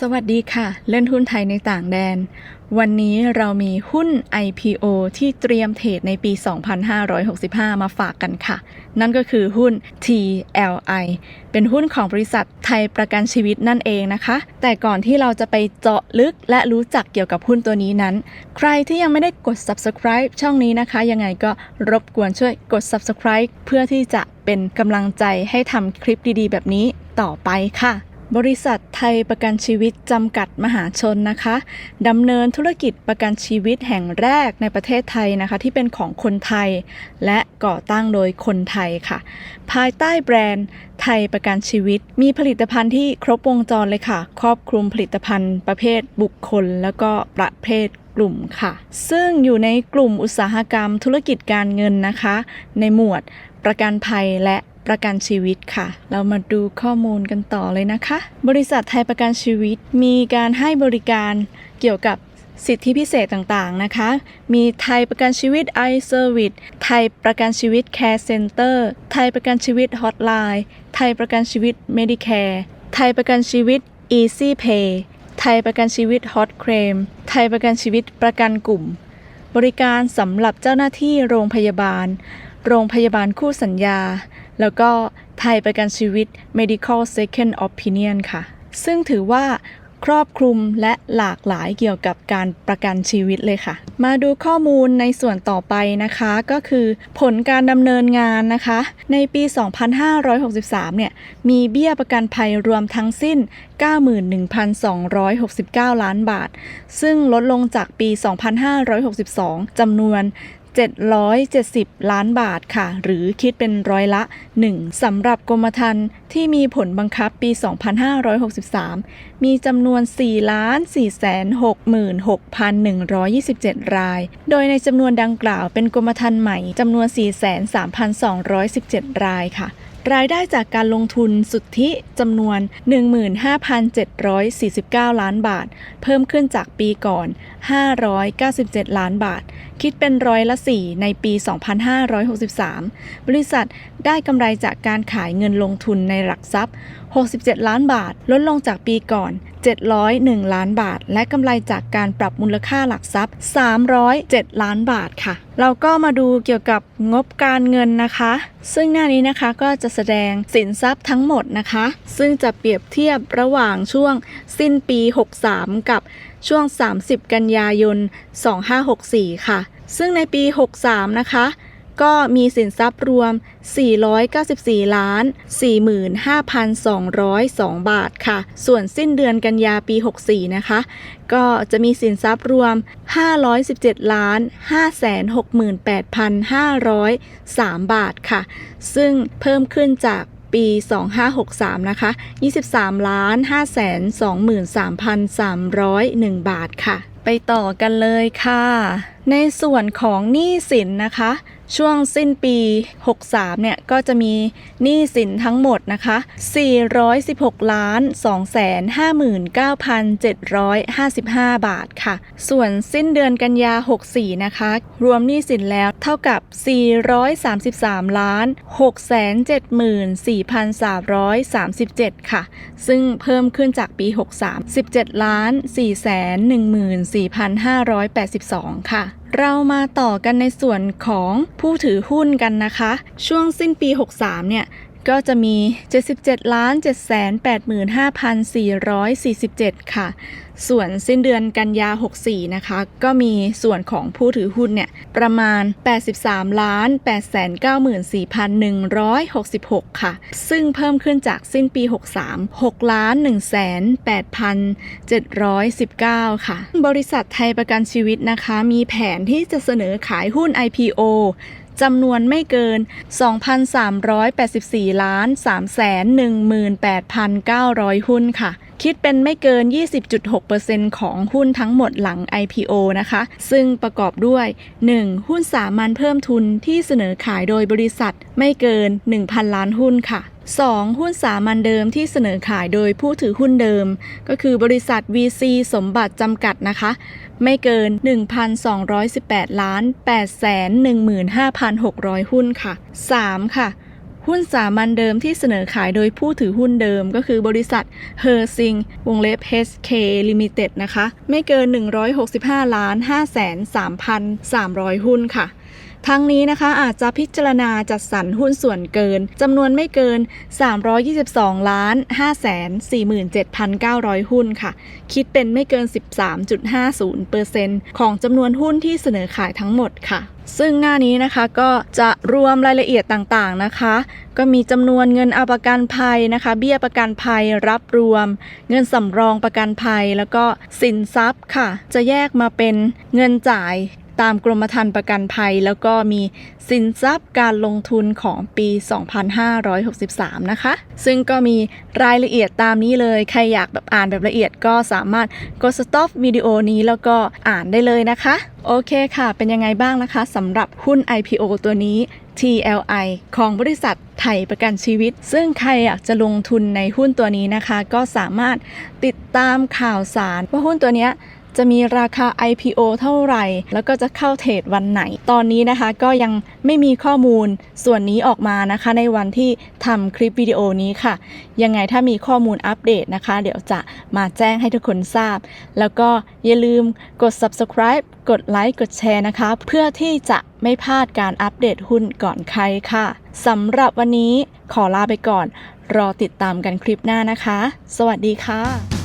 สวัสดีค่ะ เล่นหุ้นไทยในต่างแดน วันนี้เรามีหุ้น IPO ที่เตรียมเทรดในปี 2565 มาฝากกันค่ะ นั่นก็คือหุ้น TLI เป็นหุ้นของบริษัทไทยประกันชีวิตนั่นเองนะคะ แต่ก่อนที่เราจะไปเจาะลึกและรู้จักเกี่ยวกับหุ้นตัวนี้นั้น ใครที่ยังไม่ได้กด subscribe ช่องนี้นะคะ ยังไงก็รบกวนช่วยกด subscribe เพื่อที่จะเป็นกำลังใจให้ทำคลิปดีๆ แบบนี้ต่อไปค่ะ บริษัทไทยประกันชีวิตจำกัดมหาชนนะคะดำเนินธุรกิจประกันชีวิตแห่งแรกในประเทศไทยนะคะ ที่เป็นของคนไทย และก่อตั้งโดยคนไทยค่ะ ภายใต้แบรนด์ไทยประกันชีวิต มีผลิตภัณฑ์ที่ครบวงจรเลยค่ะ ครอบคลุมผลิตภัณฑ์ประเภทบุคคล แล้วก็ประเภทกลุ่มค่ะ ซึ่งอยู่ในกลุ่มอุตสาหกรรมธุรกิจการเงินนะคะ ในหมวดประกันภัยและ ประกันชีวิตค่ะ เรามาดูข้อมูลกันต่อเลยนะคะ บริษัทไทยประกันชีวิตมีการให้บริการเกี่ยวกับสิทธิพิเศษต่างๆนะคะ มีไทยประกันชีวิต i Service ไทยประกันชีวิต Care Center ไทยประกันชีวิต Hotline ไทยประกันชีวิต Medicare ไทยประกันชีวิต Easy Pay ไทยประกันชีวิต Hot Claim ไทยประกันชีวิตประกันกลุ่ม บริการสำหรับเจ้าหน้าที่โรงพยาบาล โรงพยาบาลคู่สัญญา แล้วก็ไทยประกันชีวิต Medical Second Opinion ค่ะ ซึ่งถือว่าครอบคลุมและหลากหลายเกี่ยวกับการประกันชีวิตเลยค่ะ มาดูข้อมูลในส่วนต่อไปนะคะก็คือผลการดำเนินงานนะคะ ในปี 2563 เนี่ย มีเบี้ยประกันภัยรวมทั้งสิ้น 91,269 ล้านบาท ซึ่งลดลงจากปี 2562 จำนวน 770 ล้านบาทค่ะ หรือคิดเป็นร้อยละ 1 สำหรับกรมธรรม์ที่มีผลบังคับปี 2563 มีจำนวน 4 ล้าน4แสน66,127 ราย โดยในจำนวนดังกล่าวเป็นกรมธรรม์ใหม่จำนวน 4 3 217 รายค่ะรายได้จากการลงทุนสุทธิจำนวน 15,749 ล้านบาท เพิ่มขึ้นจากปีก่อน 597 ล้านบาทคิดเป็นร้อยละ4ในปี 2563 บริษัทได้กำไรจากการขายเงินลงทุนในหลักทรัพย์ 67 ล้านบาท ลดลงจากปีก่อน 701 ล้านบาท และกำไรจากการปรับมูลค่าหลักทรัพย์ 307 ล้านบาทค่ะ เราก็มาดูเกี่ยวกับงบการเงินนะคะ ซึ่งหน้านี้นะคะก็จะแสดงสินทรัพย์ทั้งหมดนะคะ ซึ่งจะเปรียบเทียบระหว่างช่วงสิ้นปี 63 กับช่วง 30 กันยายน 2564 ค่ะ ซึ่งในปี 63 นะคะ ก็มีสินทรัพย์รวม 494 ล้าน 45,202 บาทค่ะ ส่วนสิ้นเดือนกันยาปี 64 นะคะ ก็จะมีสินทรัพย์รวม 517 ล้าน 568,503 บาทค่ะ ซึ่งเพิ่มขึ้นจาก ปี 2563 นะคะ 23ล้าน523,301 บาทค่ะ ไปต่อกันเลยค่ะ ในส่วนของหนี้สินนะคะ ช่วงสิ้นปี 63 เนี่ย ก็จะมีหนี้สินทั้งหมดนะคะ 416ล้าน259,755 บาทค่ะ ส่วนสิ้นเดือนกันยา 64 นะคะ รวมหนี้สินแล้วเท่ากับ 433ล้าน674,337 ค่ะ ซึ่งเพิ่มขึ้นจากปี 63 17ล้าน414,582 ค่ะ เรามาต่อกันในส่วนของผู้ถือหุ้นกันนะคะ ช่วงสิ้นปี 63 เนี่ย ก็จะมี 77ล้าน785,447 ค่ะ ส่วนสิ้นเดือนกันยา 64 นะคะ ก็มีส่วนของผู้ถือหุ้นเนี่ย ประมาณ 83ล้าน894,166 ค่ะ ซึ่งเพิ่มขึ้นจากสิ้นปี 63 6ล้าน108,719 ค่ะ บริษัทไทยประกันชีวิตนะคะ มีแผนที่จะเสนอขายหุ้น IPO จำนวนไม่เกิน 2,384 ล้าน 318,900 หุ้นค่ะ คิดเป็นไม่เกิน 20.6%ของหุ้นทั้งหมดหลัง IPO นะคะ ซึ่งประกอบด้วย 1. หุ้นสามัญเพิ่มทุนที่เสนอขายโดยบริษัทไม่เกิน 1,000 ล้านหุ้นค่ะ 2. หุ้นสามัญเดิมที่เสนอขายโดยผู้ถือหุ้นเดิม ก็คือบริษัท VC สมบัติจำกัดนะคะ ไม่เกิน 1,218 ล้าน 815,600 หุ้นค่ะ 3. ค่ะ หุ้นสามัญเดิมที่เสนอขายโดยผู้ถือหุ้นเดิม ก็คือบริษัท h e r s i n g วงเล็บ HK Limited นะคะ ไม่เกิน 165 ล้าน5แสน3,300 หุ้นค่ะ ทั้งนี้นะคะอาจจะพิจารณาจัดสรรหุ้นส่วนเกินจำนวนไม่เกิน 322 ล้าน5 47,900 หุ้นค่ะ คิดเป็นไม่เกิน 13.50%ของจำนวนหุ้นที่เสนอขายทั้งหมดค่ะ ซึ่งหน้านี้นะคะก็จะรวมรายละเอียดต่างๆนะคะ ก็มีจำนวนเงินเอาประกันภัยนะคะ เบี้ยประกันภัยรับรวม เงินสำรองประกันภัย แล้วก็สินทรัพย์ค่ะ จะแยกมาเป็นเงินจ่าย ตามกรมธรรม์ประกันภัย แล้วก็มีสินทรัพย์การลงทุนของปี 2563 นะคะ ซึ่งก็มีรายละเอียดตามนี้เลย ใครอยากแบบอ่านแบบละเอียดก็สามารถกด stop วิดีโอนี้แล้วก็อ่านได้เลยนะคะ โอเคค่ะ เป็นยังไงบ้างนะคะสำหรับหุ้น IPO ตัวนี้ TLI ของบริษัทไทยประกันชีวิต ซึ่งใครอยากจะลงทุนในหุ้นตัวนี้นะคะ ก็สามารถติดตามข่าวสารว่าหุ้นตัวเนี้ย จะมีราคา IPO เท่าไหร่ แล้วก็จะเข้าเทรดวันไหน ตอนนี้นะคะก็ยังไม่มีข้อมูลส่วนนี้ออกมานะคะ ในวันที่ทำคลิปวิดีโอนี้ค่ะ ยังไงถ้ามีข้อมูลอัปเดตนะคะ เดี๋ยวจะมาแจ้งให้ทุกคนทราบ แล้วก็อย่าลืมกด subscribe กดไลค์กดแชร์นะคะ เพื่อที่จะไม่พลาดการอัปเดตหุ้นก่อนใครค่ะสำหรับวันนี้ขอลาไปก่อน รอติดตามกันคลิปหน้านะคะ สวัสดีค่ะ